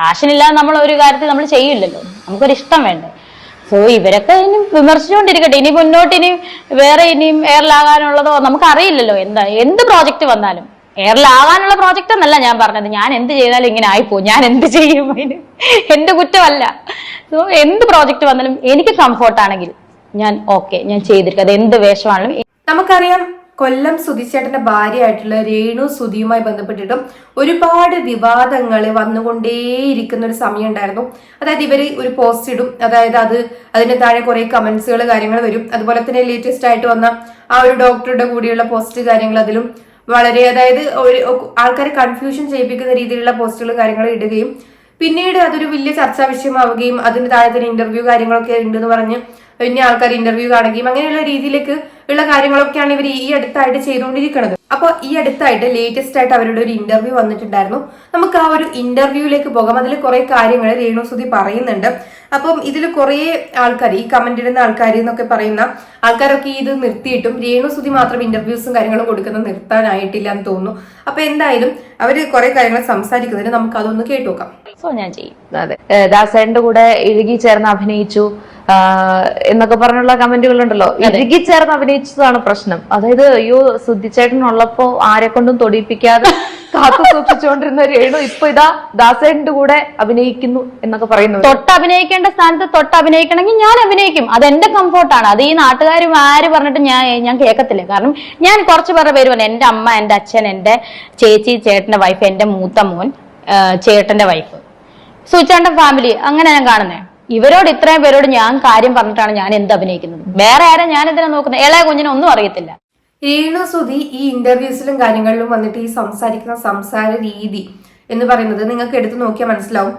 Passion ഇല്ലാതെ നമ്മൾ ഒരു കാര്യത്തിൽ നമ്മൾ ചെയ്യില്ലല്ലോ. നമുക്കൊരു ഇഷ്ടം വേണ്ടേ. സോ ഇവരൊക്കെ ഇനി വിമർശിച്ചുകൊണ്ടിരിക്കട്ടെ. ഇനി മുന്നോട്ട് ഇനി വേറെ ഇനിയും എയറിലാകാനുള്ളതോ നമുക്കറിയില്ലല്ലോ എന്താ എന്ത് പ്രോജക്റ്റ് വന്നാലും. എയറിലാകാനുള്ള പ്രോജക്റ്റ് എന്നല്ല ഞാൻ പറഞ്ഞത്. ഞാൻ എന്ത് ചെയ്താലും ഇങ്ങനെ ആയിപ്പോവും. ഞാൻ എന്ത് ചെയ്യും? അതിന് എന്റെ കുറ്റമല്ല. സോ എന്ത് പ്രോജക്റ്റ് വന്നാലും എനിക്ക് കംഫോർട്ട് ആണെങ്കിൽ ഞാൻ ഓക്കെ ഞാൻ ചെയ്തിരിക്കും. അത് എന്ത് വേഷമാണെങ്കിലും നമുക്കറിയാം കൊല്ലം സുധിച്ചേട്ടന്റെ ഭാര്യയായിട്ടുള്ള രേണു സുധിയുമായി ബന്ധപ്പെട്ടിട്ടും ഒരുപാട് വിവാദങ്ങൾ വന്നുകൊണ്ടേയിരിക്കുന്ന ഒരു സമയം ഉണ്ടായിരുന്നു അതായത് ഇവർ ഒരു പോസ്റ്റ് ഇടും. അതായത് അത് അതിന്റെ താഴെ കുറെ കമന്റ്സുകൾ കാര്യങ്ങൾ വരും. അതുപോലെ തന്നെ ലേറ്റസ്റ്റ് ആയിട്ട് വന്ന ആ ഒരു ഡോക്ടറുടെ കൂടിയുള്ള പോസ്റ്റ് കാര്യങ്ങൾ അതിലും വളരെ അതായത് ഒരു ആൾക്കാരെ കൺഫ്യൂഷൻ ചെയ്യിപ്പിക്കുന്ന രീതിയിലുള്ള പോസ്റ്റുകളും കാര്യങ്ങളും ഇടുകയും പിന്നീട് അതൊരു വലിയ ചർച്ചാ വിഷയമാവുകയും അതിന് താഴെ തന്നെ ഇന്റർവ്യൂ കാര്യങ്ങളൊക്കെ ഉണ്ടെന്ന് പറഞ്ഞ് പിന്നെ ആൾക്കാർ ഇന്റർവ്യൂ കാണുകയും അങ്ങനെയുള്ള രീതിയിലേക്ക് ഉള്ള കാര്യങ്ങളൊക്കെയാണ് ഇവർ ഈ അടുത്തായിട്ട് ചെയ്തുകൊണ്ടിരിക്കുന്നത് അപ്പോൾ ഈ അടുത്തായിട്ട് ലേറ്റസ്റ്റ് ആയിട്ട് അവരുടെ ഒരു ഇന്റർവ്യൂ വന്നിട്ടുണ്ടായിരുന്നു. നമുക്ക് ആ ഒരു ഇന്റർവ്യൂവിലേക്ക് പോകാം. അതിൽ കുറെ കാര്യങ്ങൾ രേണുസുതി പറയുന്നുണ്ട്. അപ്പം ഇതിൽ കുറെ ആൾക്കാർ ഈ കമന്റ് ഇടുന്ന ആൾക്കാർ എന്നൊക്കെ പറയുന്ന ആൾക്കാരൊക്കെ ഇത് നിർത്തിയിട്ടും രേണുസുതി മാത്രം ഇന്റർവ്യൂസും കാര്യങ്ങളും കൊടുക്കുന്നത് നിർത്താനായിട്ടില്ല എന്ന് തോന്നുന്നു. അപ്പൊ എന്തായാലും അവർ കുറെ കാര്യങ്ങൾ സംസാരിക്കുന്നതിന് നമുക്ക് അതൊന്ന് കേട്ടു നോക്കാം സോ ഞാൻ ചെയ്യും. അതെ. ദാസേന്റെ കൂടെ ഇഴുകി ചേർന്ന് അഭിനയിച്ചു. എന്നൊക്കെ പറഞ്ഞുള്ള കമന്റുകൾ ഉണ്ടല്ലോ ഇരുകി ചേർന്ന് അഭിനയിച്ചതാണ് പ്രശ്നം. അതായത് അയ്യോ സുദ്ധിച്ചേട്ടൻ ഉള്ളപ്പോ ആരെ കൊണ്ടും തൊടിയിപ്പിക്കാതെ കാത്തു സൂക്ഷിച്ചുകൊണ്ടിരുന്ന രേണു ഇപ്പൊ ഇതാ ദാസേന്റെ കൂടെ അഭിനയിക്കുന്നു എന്നൊക്കെ പറയുന്നു തൊട്ട് അഭിനയിക്കേണ്ട സ്ഥാനത്ത് തൊട്ട് അഭിനയിക്കണമെങ്കിൽ ഞാൻ അഭിനയിക്കും. അത് എന്റെ കംഫോർട്ടാണ്. അത് ഈ നാട്ടുകാരും ആര് പറഞ്ഞിട്ട് ഞാൻ ഞാൻ കേൾക്കത്തില്ല. കാരണം ഞാൻ കുറച്ച് പേരുടെ പേര് പറഞ്ഞു. എന്റെ അമ്മ എന്റെ അച്ഛൻ എന്റെ ചേച്ചി ചേട്ടന്റെ വൈഫ് എന്റെ മൂത്ത മോൻ ചേട്ടന്റെ വൈഫ് സുചാന്റെ ഫാമിലി അങ്ങനെ ഞാൻ കാണുന്നേ. ഇവരോട് ഇത്രയും പേരോട് ഞാൻ കാര്യം പറഞ്ഞിട്ടാണ് ഞാൻ എന്ത് അഭിനയിക്കുന്നത്? വേറെ ആരും ഞാൻ എന്തിനാ നോക്കുന്നത്? ഇളയ കുഞ്ഞിനെ ഒന്നും അറിയത്തില്ല. രേണു സുധി ഈ ഇന്റർവ്യൂസിലും കാര്യങ്ങളിലും വന്നിട്ട് ഈ സംസാരിക്കുന്ന സംസാര രീതി എന്ന് പറയുന്നത് നിങ്ങൾക്ക് എടുത്തു നോക്കിയാൽ മനസ്സിലാവും.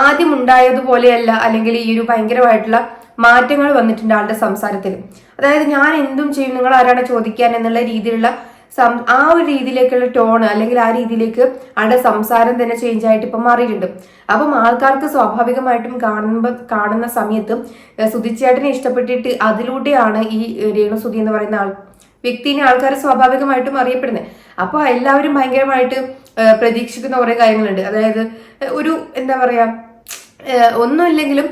ആദ്യം ഉണ്ടായതുപോലെയല്ല അല്ലെങ്കിൽ ഈ ഒരു ഭയങ്കരമായിട്ടുള്ള മാറ്റങ്ങൾ വന്നിട്ടുണ്ട് ആളുടെ സംസാരത്തിൽ. അതായത് ഞാൻ എന്തും ചെയ്യും നിങ്ങൾ ആരാണ് ചോദിക്കാൻ എന്നുള്ള രീതിയിലുള്ള ആ ഒരു രീതിയിലേക്കുള്ള ടോൺ അല്ലെങ്കിൽ ആ രീതിയിലേക്ക് ആളുടെ സംസാരം തന്നെ ചേഞ്ച് ആയിട്ട് ഇപ്പം മാറിയിട്ടുണ്ട്. അപ്പം ആൾക്കാർക്ക് സ്വാഭാവികമായിട്ടും കാണുമ്പോൾ കാണുന്ന സമയത്ത് സുതിച്ചേട്ടനെ ഇഷ്ടപ്പെട്ടിട്ട് അതിലൂടെയാണ് ഈ രേണുസുതി രേണു എന്ന് പറയുന്ന ആൾ വ്യക്തിനെ ആൾക്കാർ സ്വാഭാവികമായിട്ടും അറിയപ്പെടുന്നത്. അപ്പോൾ എല്ലാവരും ഭയങ്കരമായിട്ട് പ്രതീക്ഷിക്കുന്ന കുറേ കാര്യങ്ങളുണ്ട്. അതായത് ഒരു എന്താ പറയാ ഒന്നുമില്ലെങ്കിലും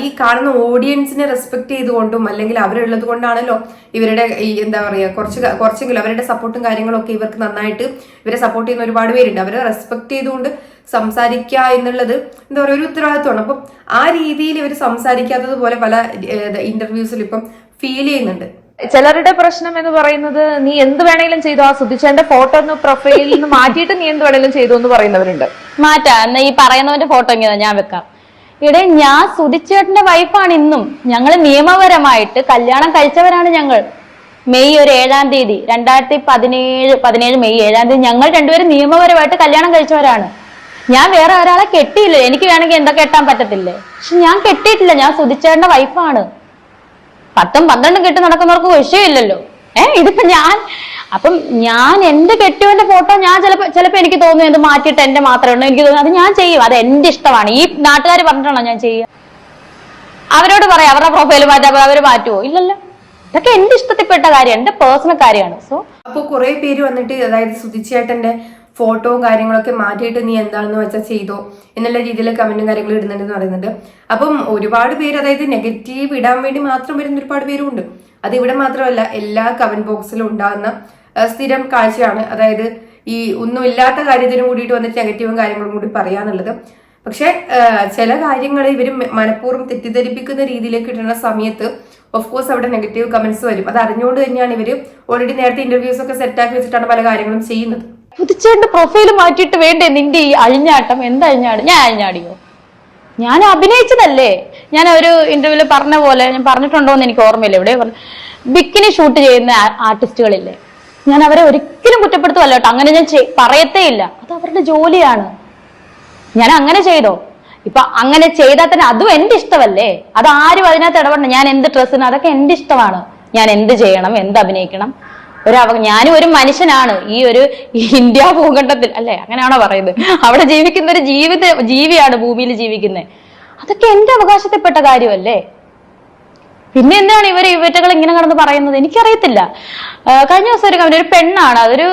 ഈ കാണുന്ന ഓഡിയൻസിനെ റെസ്പെക്ട് ചെയ്തുകൊണ്ടും അല്ലെങ്കിൽ അവരുള്ളത് കൊണ്ടാണല്ലോ ഇവരുടെ ഈ എന്താ പറയുക കുറച്ച് കുറച്ചെങ്കിലും അവരുടെ സപ്പോർട്ടും കാര്യങ്ങളൊക്കെ ഇവർക്ക് നന്നായിട്ട് ഇവരെ സപ്പോർട്ട് ചെയ്യുന്ന ഒരുപാട് പേരുണ്ട്. അവരെ റെസ്പെക്ട് ചെയ്തുകൊണ്ട് സംസാരിക്കുക എന്നുള്ളത് എന്താ പറയുക ഒരു ഉത്തരവാദിത്വമാണ്. അപ്പം ആ രീതിയിൽ ഇവർ സംസാരിക്കാത്തതുപോലെ പല ഇന്റർവ്യൂസിൽ ഇപ്പം ഫീൽ ചെയ്യുന്നുണ്ട്. ചിലരുടെ പ്രശ്നം എന്ന് പറയുന്നത് നീ എന്ത് വേണേലും ചെയ്തു ആ സുധിച്ചേന്റെ ഫോട്ടോ ഒന്ന് പ്രൊഫൈലിൽ നിന്ന് മാറ്റിയിട്ട് നീ എന്ത് വേണേലും ചെയ്തു എന്ന് പറയുന്നവരുണ്ട്. മാറ്റാ. എന്നാ ഈ പറയുന്നവന്റെ ഫോട്ടോ ഇങ്ങനെ ഞാൻ വെക്കാം. ഇവിടെ ഞാൻ സുധിച്ചേട്ടന്റെ വൈഫാണ് ഇന്നും. ഞങ്ങൾ നിയമപരമായിട്ട് കല്യാണം കഴിച്ചവരാണ് ഞങ്ങൾ. മെയ് ഒരു ഏഴാം തീയതി രണ്ടായിരത്തി പതിനേഴ് പതിനേഴ് മെയ് ഏഴാം തീയതി ഞങ്ങൾ രണ്ടുപേരും നിയമപരമായിട്ട് കല്യാണം കഴിച്ചവരാണ്. ഞാൻ വേറെ ഒരാളെ കെട്ടിയില്ല? എനിക്ക് വേണമെങ്കിൽ എന്താ കെട്ടാൻ പറ്റത്തില്ലേ? പക്ഷെ ഞാൻ കെട്ടിയിട്ടില്ല. ഞാൻ സുധിച്ചേട്ടന്റെ വൈഫാണ് പത്തും പന്ത്രണ്ടും കെട്ടി നടക്കുന്നവർക്ക് വിഷയമില്ലല്ലോ. ഏഹ് ഇതിപ്പോ ഞാൻ അപ്പം ഞാൻ എന്റെ കെട്ടിയവന്റെ ഫോട്ടോ ഞാൻ ചിലപ്പോ ചിലപ്പോ എനിക്ക് തോന്നുന്നു എന്ത് മാറ്റിയിട്ട് എന്റെ മാത്രമേ ഉള്ളൂ എനിക്ക് തോന്നുന്നു. അത് ഞാൻ ചെയ്യും. അത് എന്റെ ഇഷ്ടമാണ്. ഈ നാട്ടുകാർ പറഞ്ഞിട്ടാണോ ഞാൻ ചെയ്യുക? അവരോട് പറയാം അവരുടെ പ്രൊഫൈൽ മാറ്റാൻ അവർ മാറ്റുമോ ഇല്ലല്ലോ. ഇതൊക്കെ എന്റെ ഇഷ്ടത്തിൽപ്പെട്ട കാര്യം എന്റെ പേഴ്സണൽ കാര്യമാണ്. സോ അപ്പോൾ കുറെ പേര് വന്നിട്ട് അതായത് സുതിച്ചേട്ടന്റെ ഫോട്ടോവും കാര്യങ്ങളൊക്കെ മാറ്റിയിട്ട് നീ എന്താണെന്ന് വെച്ചാൽ ചെയ്തോ? എന്നുള്ള രീതിയിൽ കമന്റും കാര്യങ്ങളും ഇടുന്നുണ്ടെന്ന് പറയുന്നുണ്ട്. അപ്പം ഒരുപാട് പേര് അതായത് നെഗറ്റീവ് ഇടാൻ വേണ്ടി മാത്രം വരുന്ന ഒരുപാട് പേരും ഉണ്ട്. അത് ഇവിടെ മാത്രമല്ല എല്ലാ കമന്റ് ബോക്സിലും ഉണ്ടാകുന്ന സ്ഥിരം കാഴ്ചയാണ്. അതായത് ഈ ഒന്നുമില്ലാത്ത കാര്യത്തിനും കൂടിയിട്ട് വന്നിട്ട് നെഗറ്റീവും കാര്യങ്ങളും കൂടി പറയാന്നുള്ളത്. പക്ഷേ ചില കാര്യങ്ങൾ ഇവർ മനഃപൂർവം തെറ്റിദ്ധരിപ്പിക്കുന്ന രീതിയിലേക്ക് ഇടുന്ന സമയത്ത് ഓഫ് കോഴ്സ് അവിടെ നെഗറ്റീവ് കമന്റ്സ് വരും. അത് അറിഞ്ഞുകൊണ്ട് തന്നെയാണ് ഇവർ ഓൾറെഡി നേരത്തെ ഇന്റർവ്യൂസ് ഒക്കെ സെറ്റാക്കി വെച്ചിട്ടാണ് പല കാര്യങ്ങളും ചെയ്യുന്നത്. പുതുച്ചേട്ടന്റെ പ്രൊഫൈൽ മാറ്റിയിട്ട് വേണ്ടേ നിന്റെ ഈ അഴിഞ്ഞാട്ടം? എന്ത് അഴിഞ്ഞാട്? ഞാൻ അഴിഞ്ഞാടിയോ? ഞാൻ അഭിനയിച്ചതല്ലേ? ഞാൻ ഒരു ഇന്റർവ്യൂൽ പറഞ്ഞ പോലെ ഞാൻ പറഞ്ഞിട്ടുണ്ടോ എന്ന് എനിക്ക് ഓർമ്മയില്ല. ഇവിടെ പറഞ്ഞു ബിക്കിനി ഷൂട്ട് ചെയ്യുന്ന ആർട്ടിസ്റ്റുകളില്ലേ ഞാൻ അവരെ ഒരിക്കലും കുറ്റപ്പെടുത്തുമല്ല കേട്ടോ. അങ്ങനെ ഞാൻ പറയത്തേ ഇല്ല അത് അവരുടെ ജോലിയാണ്. ഞാൻ അങ്ങനെ ചെയ്തോ? ഇപ്പൊ അങ്ങനെ ചെയ്താൽ തന്നെ അതും എന്റെ ഇഷ്ടമല്ലേ? അത് ആരും അതിനകത്ത് ഇടപെടണം ഞാൻ എന്ത് ഡ്രസ്സിന് അതൊക്കെ എന്റെ ഇഷ്ടമാണ്. ഞാൻ എന്ത് ചെയ്യണം എന്ത് അഭിനയിക്കണം? ഒരു അവ ഞാനും ഒരു മനുഷ്യനാണ് ഈ ഒരു ഇന്ത്യ ഭൂഖണ്ഡത്തിൽ. അല്ലെ? അങ്ങനെയാണോ പറയുന്നത്? അവിടെ ജീവിക്കുന്ന ഒരു ജീവിത ജീവിയാണ് ഭൂമിയിൽ ജീവിക്കുന്നത്. അതൊക്കെ എന്റെ അവകാശത്തിൽപ്പെട്ട കാര്യമല്ലേ? പിന്നെ എന്താണ് ഇവർ ഇവറ്റകൾ ഇങ്ങനെ കടന്ന് പറയുന്നത്? എനിക്കറിയത്തില്ല. കഴിഞ്ഞ ദിവസം ഒരു കമ്പനി ഒരു പെണ്ണാണ് അതൊരു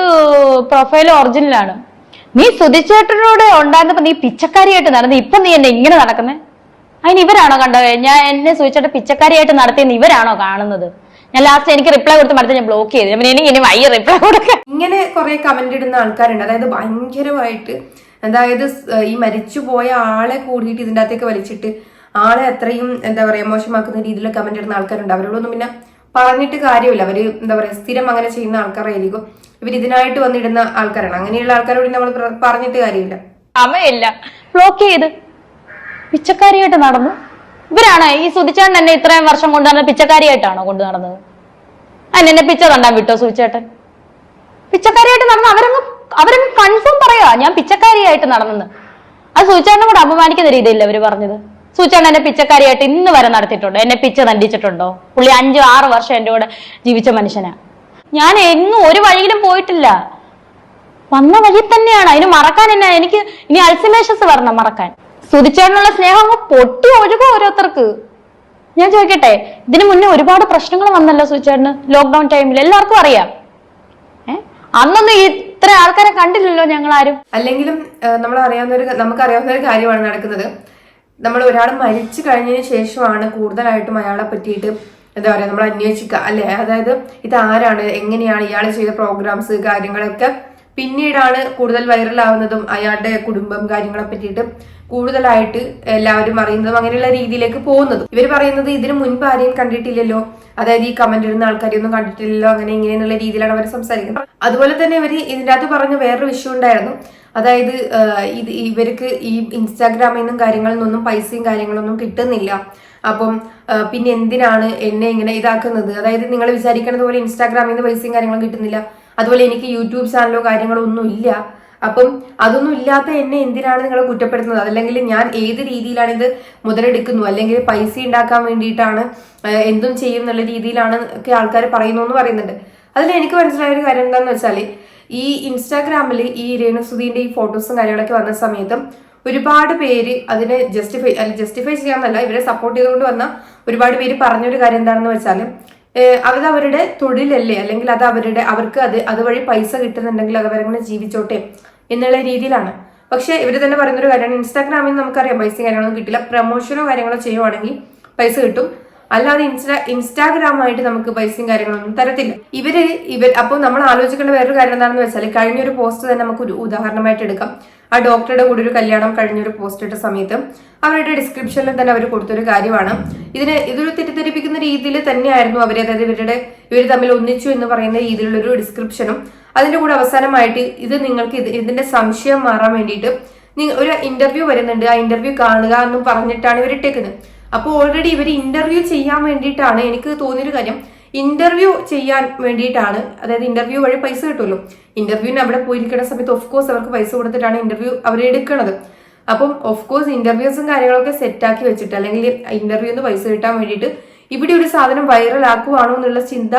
പ്രൊഫൈൽ ഒറിജിനലാണ് നീ സുധിച്ചേട്ടനോട് ഉണ്ടായിരുന്നപ്പോ നീ പിച്ചക്കാരിയായിട്ട് നടന്നു ഇപ്പൊ നീ എന്നെ ഇങ്ങനെ നടക്കുന്നേ? അതിന് ഇവരാണോ കണ്ടത്? ഞാൻ എന്നെ സുധിച്ചേട്ടൻ പിച്ചക്കാരിയായിട്ട് നടത്തിയെന്ന് ഇവരാണോ കാണുന്നത്? ഞാൻ ലാസ്റ്റ് എനിക്ക് റിപ്ലൈ കൊടുത്ത് മടുത്ത് ഞാൻ ബ്ലോക്ക് ചെയ്തു. ഇനി വയ്യ റിപ്ലൈ കൊടുക്കാം ഇങ്ങനെ കുറെ കമന്റ് ഇടുന്ന ആൾക്കാരുണ്ട്. അതായത് ഭയങ്കരമായിട്ട് അതായത് ഈ മരിച്ചുപോയ ആളെ കൂടിയിട്ട് ഇതിന്റെ അകത്തേക്ക് വലിച്ചിട്ട് ആളെ അത്രയും എന്താ പറയുക മോശമാക്കുന്ന രീതിയിൽ കമന്റ് ഇടുന്ന ആൾക്കാരുണ്ട്. അവരോടൊന്നും പിന്നെ പറഞ്ഞിട്ട് കാര്യമില്ല. അവർ എന്താ പറയുക സ്ഥിരം അങ്ങനെ ചെയ്യുന്ന ആൾക്കാരായിരിക്കും. ഇവർ ഇതിനായിട്ട് വന്നിടുന്ന ആൾക്കാരാണ്. അങ്ങനെയുള്ള ആൾക്കാരോട് നമ്മൾ പറഞ്ഞിട്ട് കാര്യമില്ല. സമയമില്ല ബ്ലോക്ക് ചെയ്ത്. പിച്ചക്കാരിയായിട്ട് നടന്നു. ഇവരാണ്. ഈ സുധിച്ചാൻ തന്നെ ഇത്രയും വർഷം കൊണ്ടുനടന്ന പിച്ചക്കാരിയായിട്ടാണോ കൊണ്ടു നടന്നത് അതിന് എന്നെ പിച്ച തണ്ടാൻ വിട്ടോ സുധിച്ചേട്ടൻ? പിച്ചക്കാരിയായിട്ട് നടന്ന അവരങ്ങ് അവരങ്ങ് കൺഫേം പറയാ ഞാൻ പിച്ചക്കാരിയായിട്ട് നടന്നെന്ന്. അത് സുചേട്ടനും കൂടെ അപമാനിക്കുന്ന രീതിയില്ല അവർ പറഞ്ഞത്? സുചേട്ടൻ എന്നെ പിച്ചക്കാരിയായിട്ട് ഇന്ന് വരെ നടത്തിയിട്ടുണ്ടോ. എന്നെ പിച്ച തണ്ടിച്ചിട്ടുണ്ടോ? പുള്ളി അഞ്ചു ആറ് വർഷം എന്റെ കൂടെ ജീവിച്ച മനുഷ്യനാ. ഞാൻ എങ്ങും ഒരു വഴിയിലും പോയിട്ടില്ല. വന്ന വഴി തന്നെയാണ്. അതിന് മറക്കാൻ എന്നെ എനിക്ക് ഇനി അൾസിമേഷസ് വരണം മറക്കാൻ. സുതിച്ചേട്ടനുള്ള സ്നേഹം അങ്ങ് പൊട്ടി ഒഴുകും ഓരോരുത്തർക്ക്. ഞാൻ ചോദിക്കട്ടെ ഇതിനു മുന്നേ ഒരുപാട് പ്രശ്നങ്ങൾ വന്നല്ലോ സുചേട്ടന്. ലോക്ക്ഡൌൺ ടൈമിൽ എല്ലാവർക്കും അറിയാം. അന്നൊന്നും ഇത്ര ആൾക്കാരെ കണ്ടില്ലല്ലോ ഞങ്ങൾ ആരും അല്ലെങ്കിലും നമ്മൾ അറിയാവുന്ന ഒരു നമുക്കറിയാവുന്ന ഒരു കാര്യമാണ് നടക്കുന്നത്. നമ്മൾ ഒരാൾ മരിച്ചു കഴിഞ്ഞതിന് ശേഷമാണ് കൂടുതലായിട്ടും അയാളെ പറ്റിയിട്ട് എന്താ പറയുക നമ്മൾ അന്വേഷിക്കുക അല്ലെ? അതായത് ഇത് ആരാണ് എങ്ങനെയാണ് ഇയാൾ ചെയ്ത പ്രോഗ്രാംസ് കാര്യങ്ങളൊക്കെ പിന്നീടാണ് കൂടുതൽ വൈറലാവുന്നതും അയാളുടെ കുടുംബം കാര്യങ്ങളെ പറ്റിയിട്ട് കൂടുതലായിട്ട് എല്ലാവരും അറിയുന്നതും അങ്ങനെയുള്ള രീതിയിലേക്ക് പോകുന്നതും. ഇവർ പറയുന്നത് ഇതിനു മുൻപ് ആരെയും കണ്ടിട്ടില്ലല്ലോ. അതായത് ഈ കമന്റ് ഇടുന്ന ആൾക്കാരെയൊന്നും കണ്ടിട്ടില്ലല്ലോ അങ്ങനെ ഇങ്ങനെയെന്നുള്ള രീതിയിലാണ് അവർ സംസാരിക്കുന്നത്. അതുപോലെ തന്നെ ഇവർ ഇതിന്റെ അകത്ത് പറഞ്ഞ വേറൊരു വിഷയം ഉണ്ടായിരുന്നു. അതായത് ഇത് ഇവർക്ക് ഈ ഇൻസ്റ്റാഗ്രാമിൽ നിന്നും കാര്യങ്ങളിൽ നിന്നും പൈസയും കാര്യങ്ങളൊന്നും കിട്ടുന്നില്ല. അപ്പം പിന്നെ എന്തിനാണ് എന്നെ ഇങ്ങനെ ഇതാക്കുന്നത്? അതായത് നിങ്ങൾ വിചാരിക്കുന്നത് പോലെ ഇൻസ്റ്റാഗ്രാമിൽ നിന്ന് പൈസയും കാര്യങ്ങളും കിട്ടുന്നില്ല. അതുപോലെ എനിക്ക് യൂട്യൂബ് ചാനലോ കാര്യങ്ങളോ ഒന്നും ഇല്ല. അപ്പം അതൊന്നും ഇല്ലാത്ത എന്നെ എന്തിനാണ് നിങ്ങൾ കുറ്റപ്പെടുത്തുന്നത്? അതല്ലെങ്കിൽ ഞാൻ ഏത് രീതിയിലാണ് ഇത് മുതലെടുക്കുന്നു? അല്ലെങ്കിൽ പൈസ ഉണ്ടാക്കാൻ വേണ്ടിയിട്ടാണ് എന്തും ചെയ്യും എന്നുള്ള രീതിയിലാണ് ഒക്കെ ആൾക്കാർ പറയുന്നു എന്ന് പറയുന്നുണ്ട്. അതിൽ എനിക്ക് മനസ്സിലായ ഒരു കാര്യം എന്താണെന്ന് വെച്ചാൽ ഈ ഇൻസ്റ്റാഗ്രാമിൽ ഈ രേണുസുധീന്റെ ഈ ഫോട്ടോസും കാര്യങ്ങളൊക്കെ വന്ന സമയത്തും ഒരുപാട് പേര് അതിനെ ജസ്റ്റിഫൈ ജസ്റ്റിഫൈ ചെയ്യാന്നല്ല ഇവരെ സപ്പോർട്ട് ചെയ്തുകൊണ്ട് വന്ന ഒരുപാട് പേര് പറഞ്ഞൊരു കാര്യം എന്താണെന്ന് വെച്ചാൽ അത് അവരുടെ തൊഴിലല്ലേ? അല്ലെങ്കിൽ അത് അവരുടെ അവർക്ക് അത് അതുവഴി പൈസ കിട്ടുന്നുണ്ടെങ്കിൽ അത് അവരങ്ങനെ ജീവിച്ചോട്ടെ എന്നുള്ള രീതിയിലാണ്. പക്ഷെ ഇവർ തന്നെ പറയുന്നൊരു കാര്യമാണ്. ഇൻസ്റ്റാഗ്രാമിൽ നമുക്കറിയാം പൈസ കാര്യങ്ങളൊന്നും കിട്ടില്ല. പ്രൊമോഷനോ കാര്യങ്ങളോ ചെയ്യുവാണെങ്കിൽ പൈസ കിട്ടും. അല്ലാതെ ഇൻസ്റ്റാ ഇൻസ്റ്റാഗ്രാമായിട്ട് നമുക്ക് പൈസയും കാര്യങ്ങളൊന്നും തരത്തില്ല. ഇവർ ഇവർ അപ്പോൾ നമ്മൾ ആലോചിക്കേണ്ട വേറൊരു കാര്യം എന്താണെന്ന് വെച്ചാൽ കഴിഞ്ഞൊരു പോസ്റ്റ് തന്നെ നമുക്ക് ഒരു ഉദാഹരണമായിട്ട് എടുക്കാം. ആ ഡോക്ടറുടെ കൂടെ ഒരു കല്യാണം കഴിഞ്ഞൊരു പോസ്റ്റ് ഇട്ട സമയത്ത് അവരുടെ ഡിസ്ക്രിപ്ഷനിൽ തന്നെ അവർ കൊടുത്തൊരു കാര്യമാണ്. ഇതിന് ഇതൊരു തെറ്റിദ്ധരിപ്പിക്കുന്ന രീതിയിൽ തന്നെയായിരുന്നു അവർ അതായത് ഇവരുടെ ഇവർ തമ്മിൽ ഒന്നിച്ചു എന്ന് പറയുന്ന രീതിയിലുള്ള ഒരു ഡിസ്ക്രിപ്ഷനും അതിന്റെ കൂടെ അവസാനമായിട്ട് ഇത് നിങ്ങൾക്ക് ഇത് ഇതിന്റെ സംശയം മാറാൻ വേണ്ടിയിട്ട് ഒരു ഇന്റർവ്യൂ വരുന്നുണ്ട്. ആ ഇന്റർവ്യൂ കാണുക എന്നും പറഞ്ഞിട്ടാണ് ഇവർ ഇട്ടേക്കുന്നത് അപ്പോൾ ഓൾറെഡി ഇവർ ഇന്റർവ്യൂ ചെയ്യാൻ വേണ്ടിയിട്ടാണ്. എനിക്ക് തോന്നിയൊരു കാര്യം ഇന്റർവ്യൂ ചെയ്യാൻ വേണ്ടിയിട്ടാണ്. അതായത് ഇന്റർവ്യൂ വഴി പൈസ കിട്ടുമല്ലോ. ഇന്റർവ്യൂവിന് അവിടെ പോയിരിക്കുന്ന സമയത്ത് ഓഫ് കോഴ്സ് അവർക്ക് പൈസ കൊടുത്തിട്ടാണ് ഇന്റർവ്യൂ അവർ എടുക്കുന്നത്. അപ്പം ഓഫ് കോഴ്സ് ഇന്റർവ്യൂസും കാര്യങ്ങളൊക്കെ സെറ്റാക്കി വെച്ചിട്ട് അല്ലെങ്കിൽ ഇന്റർവ്യൂന്ന് പൈസ കിട്ടാൻ വേണ്ടിയിട്ട് ഇവിടെ ഒരു സാധനം വൈറൽ ആക്കുവാണോ എന്നുള്ള ചിന്ത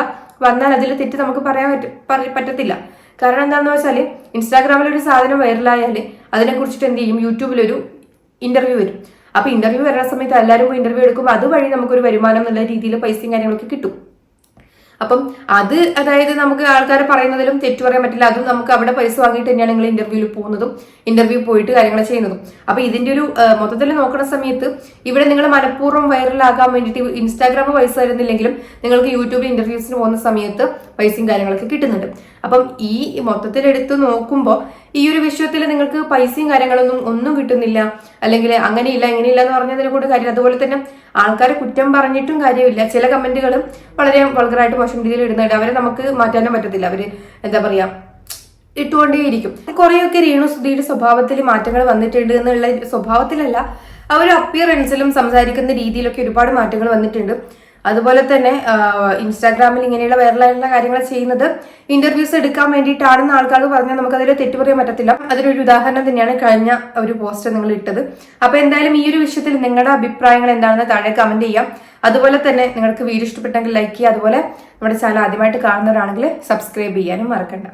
വന്നാൽ അതിൽ തെറ്റ് നമുക്ക് പറയാൻ പറ്റ- പറ- പറ്റത്തില്ല. കാരണം എന്താണെന്ന് വെച്ചാൽ ഇൻസ്റ്റാഗ്രാമിൽ ഒരു സാധനം വൈറലായാൽ അതിനെ കുറിച്ചിട്ട് എന്ത് ചെയ്യും? യൂട്യൂബിലൊരു ഇന്റർവ്യൂ വരും. അപ്പൊ ഇന്റർവ്യൂ വരുന്ന സമയത്ത് എല്ലാവരും ഇന്റർവ്യൂ എടുക്കുമ്പോൾ അതുവഴി നമുക്കൊരു വരുമാനം എന്നുള്ള രീതിയിൽ പൈസയും കാര്യങ്ങളൊക്കെ കിട്ടും. അപ്പം അത് അതായത് നമുക്ക് ആൾക്കാർ പറയുന്നതിലും തെറ്റു പറയാൻ പറ്റില്ല. അതും നമുക്ക് അവിടെ പൈസ വാങ്ങിയിട്ട് തന്നെയാണ് നിങ്ങൾ ഇന്റർവ്യൂവിൽ പോകുന്നതും ഇന്റർവ്യൂ പോയിട്ട് കാര്യങ്ങൾ ചെയ്യുന്നതും. അപ്പൊ ഇതിന്റെ ഒരു മൊത്തത്തിൽ നോക്കുന്ന സമയത്ത് ഇവിടെ നിങ്ങൾ മനഃപൂർവം വൈറലാകാൻ വേണ്ടിയിട്ട് ഇൻസ്റ്റാഗ്രാം പൈസ തരുന്നില്ലെങ്കിലും നിങ്ങൾക്ക് യൂട്യൂബിൽ ഇന്റർവ്യൂസിന് പോകുന്ന സമയത്ത് പൈസയും കാര്യങ്ങളൊക്കെ കിട്ടുന്നുണ്ട്. അപ്പം ഈ മൊത്തത്തിൽ എടുത്ത് നോക്കുമ്പോൾ ഈ ഒരു വിഷയത്തിൽ നിങ്ങൾക്ക് പൈസയും കാര്യങ്ങളൊന്നും ഒന്നും കിട്ടുന്നില്ല. അല്ലെങ്കിൽ അങ്ങനെയില്ല ഇങ്ങനെയില്ല എന്ന് പറഞ്ഞതിനെ കൂടെ കാര്യം. അതുപോലെ തന്നെ ആൾക്കാരെ കുറ്റം പറഞ്ഞിട്ടും കാര്യമില്ല. ചില കമന്റുകളും വളരെ വൾഗറായിട്ട് മോശം രീതിയിൽ ഇടുന്നുണ്ട്. അവരെ നമുക്ക് മാറ്റാനും പറ്റത്തില്ല. അവർ എന്താ പറയാ ഇട്ടുകൊണ്ടേയിരിക്കും. കുറെയൊക്കെ രേണുസുധിയുടെ സ്വഭാവത്തിൽ മാറ്റങ്ങൾ വന്നിട്ടുണ്ട് എന്നുള്ള സ്വഭാവത്തിലല്ല ആ ഒരു അപ്പിയറൻസിലും സംസാരിക്കുന്ന രീതിയിലൊക്കെ ഒരുപാട് മാറ്റങ്ങൾ വന്നിട്ടുണ്ട്. അതുപോലെ തന്നെ ഇൻസ്റ്റാഗ്രാമിൽ ഇങ്ങനെയുള്ള വൈറലായിട്ടുള്ള കാര്യങ്ങൾ ചെയ്യുന്നത് ഇന്റർവ്യൂസ് എടുക്കാൻ വേണ്ടിയിട്ടാണെന്ന് ആൾക്കാർ പറഞ്ഞാൽ നമുക്ക് അതിൽ തെറ്റു പറയാൻ പറ്റത്തില്ല. അതിലൊരു ഉദാഹരണം തന്നെയാണ് കഴിഞ്ഞ ഒരു പോസ്റ്റ് നിങ്ങൾ ഇട്ടത്. അപ്പൊ എന്തായാലും ഈ ഒരു വിഷയത്തിൽ നിങ്ങളുടെ അഭിപ്രായങ്ങൾ എന്താണെന്ന് താഴെ കമന്റ് ചെയ്യാം. അതുപോലെ തന്നെ നിങ്ങൾക്ക് വീഡിയോ ഇഷ്ടപ്പെട്ടെങ്കിൽ ലൈക്ക് ചെയ്യുക. അതുപോലെ നമ്മുടെ ചാനൽ ആദ്യമായിട്ട് കാണുന്നവരാണെങ്കിൽ സബ്സ്ക്രൈബ് ചെയ്യാനും മറക്കണ്ട.